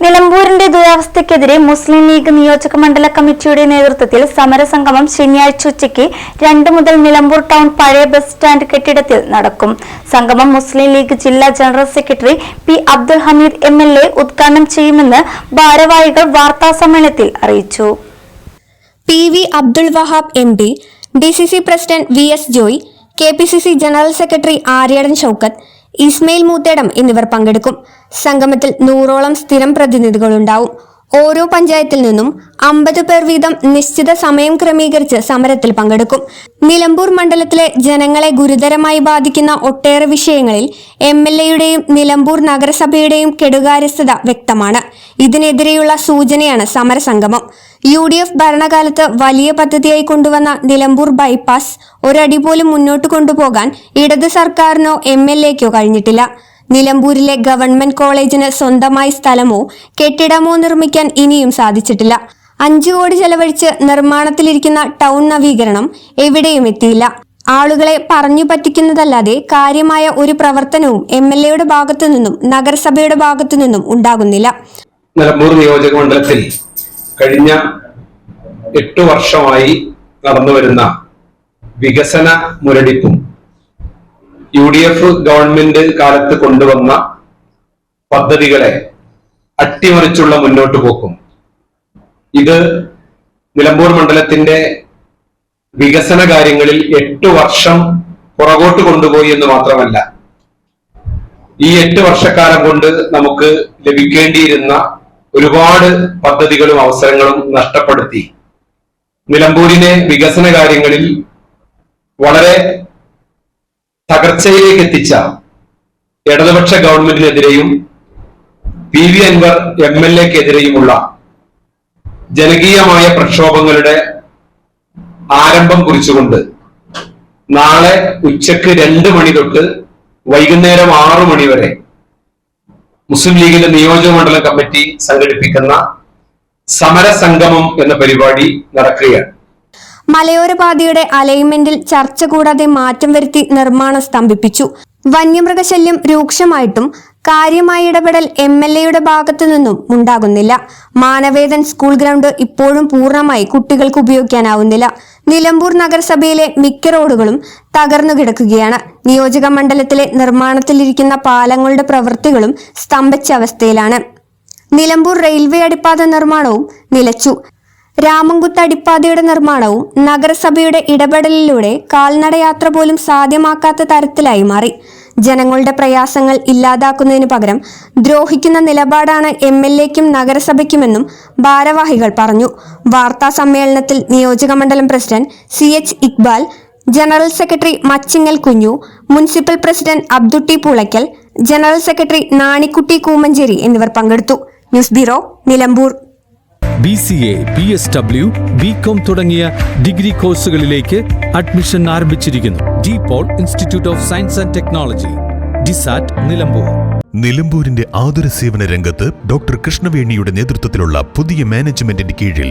നിലമ്പൂരിന്റെ ദുരവസ്ഥയ്ക്കെതിരെ മുസ്ലിം ലീഗ് നിയോജക മണ്ഡല കമ്മിറ്റിയുടെ നേതൃത്വത്തിൽ സമരസംഗമം ശനിയാഴ്ച ഉച്ചയ്ക്ക് രണ്ട് മുതൽ നിലമ്പൂർ ടൗൺ പഴയ ബസ് സ്റ്റാൻഡ് കെട്ടിടത്തിൽ നടക്കും. സംഗമം മുസ്ലിം ലീഗ് ജില്ലാ general secretary P Abdul Hameed M L A ഉദ്ഘാടനം ചെയ്യുമെന്ന് ഭാരവാഹികൾ വാർത്താസമ്മേളനത്തിൽ അറിയിച്ചു. P V Abdul Wahab M P D C C president V S Joy K P C C general secretary Aryadan Shoukath Ismail Moothedam എന്നിവർ പങ്കെടുക്കും. സംഗമത്തിൽ നൂറോളം സ്ഥിരം പ്രതിനിധികളുണ്ടാവും. ഓരോ പഞ്ചായത്തിൽ നിന്നും അമ്പത് പേർ വീതം നിശ്ചിത സമയം ക്രമീകരിച്ച് സമരത്തിൽ പങ്കെടുക്കും. നിലമ്പൂർ മണ്ഡലത്തിലെ ജനങ്ങളെ ഗുരുതരമായി ബാധിക്കുന്ന ഒട്ടേറെ വിഷയങ്ങളിൽ എം എൽ എയുടെയും നിലമ്പൂർ നഗരസഭയുടെയും കെടുകാര്യസ്ഥത വ്യക്തമാണ്. ഇതിനെതിരെയുള്ള സൂചനയാണ് സമരസംഗമം. യു ഡി എഫ് ഭരണകാലത്ത് വലിയ പദ്ധതിയായി കൊണ്ടുവന്ന നിലമ്പൂർ ബൈപ്പാസ് ഒരടി പോലും മുന്നോട്ട് കൊണ്ടുപോകാൻ ഇടത് സർക്കാരിനോ എം എൽ എക്കോ കഴിഞ്ഞിട്ടില്ല. നിലമ്പൂരിലെ ഗവൺമെന്റ് കോളേജിന് സ്വന്തമായി സ്ഥലമോ കെട്ടിടമോ നിർമ്മിക്കാൻ ഇനിയും സാധിച്ചിട്ടില്ല. അഞ്ചു കോടി ചെലവഴിച്ച് നിർമ്മാണത്തിലിരിക്കുന്ന ടൗൺ നവീകരണം എവിടെയും എത്തിയില്ല. ആളുകളെ പറഞ്ഞു പറ്റിക്കുന്നതല്ലാതെ കാര്യമായ ഒരു പ്രവർത്തനവും എം എൽ എയുടെ ഭാഗത്തു നിന്നും നഗരസഭയുടെ ഭാഗത്തു നിന്നും ഉണ്ടാകുന്നില്ല. നിലമ്പൂർ നിയോജക മണ്ഡലത്തിൽ കഴിഞ്ഞ എട്ടു വർഷമായി നടന്നു വരുന്ന വികസന മുരടിപ്പും യു ഡി എഫ് ഗവൺമെന്റ് കാലത്ത് കൊണ്ടുവന്ന പദ്ധതികളെ അട്ടിമറിച്ചുള്ള മുന്നോട്ട് പോക്കും. ഇത് നിലമ്പൂർ മണ്ഡലത്തിന്റെ വികസന കാര്യങ്ങളിൽ എട്ടു വർഷം പുറകോട്ട് കൊണ്ടുപോയി എന്ന് മാത്രമല്ല ഈ എട്ട് വർഷക്കാലം കൊണ്ട് നമുക്ക് ലഭിക്കേണ്ടിയിരുന്ന ഒരുപാട് പദ്ധതികളും അവസരങ്ങളും നഷ്ടപ്പെടുത്തി. നിലമ്പൂരിനെ വികസന കാര്യങ്ങളിൽ വളരെ തകർച്ചയിലേക്ക് എത്തിച്ച ഇടതുപക്ഷ ഗവൺമെന്റിനെതിരെയും P V Anvar M L എക്കെതിരെയുമുള്ള ജനകീയമായ പ്രക്ഷോഭങ്ങളുടെ ആരംഭം കുറിച്ചുകൊണ്ട് നാളെ ഉച്ചയ്ക്ക് രണ്ട് മണി തൊട്ട് വൈകുന്നേരം ആറു മണി വരെ മുസ്ലിം ലീഗിന്റെ നിയോജക മണ്ഡലം കമ്മിറ്റി സംഘടിപ്പിക്കുന്ന സമരസംഗമം എന്ന പരിപാടി നടക്കുകയാണ്. മലയോര പാതയുടെ അലൈൻമെന്റിൽ ചർച്ച കൂടാതെ മാറ്റം വരുത്തി നിർമ്മാണം സ്തംഭിപ്പിച്ചു. വന്യമൃഗശല്യം രൂക്ഷമായിട്ടും കാര്യമായ ഇടപെടൽ എം എൽ എയുടെ ഭാഗത്തു നിന്നും ഉണ്ടാകുന്നില്ല. മാനവേദൻ സ്കൂൾ ഗ്രൗണ്ട് ഇപ്പോഴും പൂർണമായി കുട്ടികൾക്ക് ഉപയോഗിക്കാനാവുന്നില്ല. നിലമ്പൂർ നഗരസഭയിലെ മിക്ക റോഡുകളും തകർന്നു കിടക്കുകയാണ്. നിയോജക മണ്ഡലത്തിലെ നിർമ്മാണത്തിലിരിക്കുന്ന പാലങ്ങളുടെ പ്രവൃത്തികളും സ്തംഭിച്ച അവസ്ഥയിലാണ്. നിലമ്പൂർ റെയിൽവേ അടിപ്പാത നിർമ്മാണവും നിലച്ചു. രാമൻകുത്ത് അടിപ്പാതയുടെ നിർമ്മാണവും നഗരസഭയുടെ ഇടപെടലിലൂടെ കാൽനടയാത്ര പോലും സാധ്യമാക്കാത്ത തരത്തിലായി മാറി. ജനങ്ങളുടെ പ്രയാസങ്ങൾ ഇല്ലാതാക്കുന്നതിന് പകരം ദ്രോഹിക്കുന്ന നിലപാടാണ് എം എൽ എക്കും നഗരസഭയ്ക്കുമെന്നും ഭാരവാഹികൾ പറഞ്ഞു. വാർത്താ സമ്മേളനത്തിൽ നിയോജക മണ്ഡലം president C H Iqbal general secretary Machingal Kunju municipal president Abdutty Poolakkal general secretary Nanikutty Koomancheri എന്നിവർ പങ്കെടുത്തു. News bureau Nilambur. B C A B S W B com തുടങ്ങിയ ഡിഗ്രി കോഴ്സുകളിലേക്ക് അഡ്മിഷൻ ആരംഭിച്ചിരിക്കുന്നു. De Paul institute of science and technology DiSAT Nilambur. നിലമ്പൂരിന്റെ ആതുര സേവന രംഗത്ത് doctor കൃഷ്ണവേണിയുടെ നേതൃത്വത്തിലുള്ള പുതിയ മാനേജ്മെന്റിന്റെ കീഴിൽ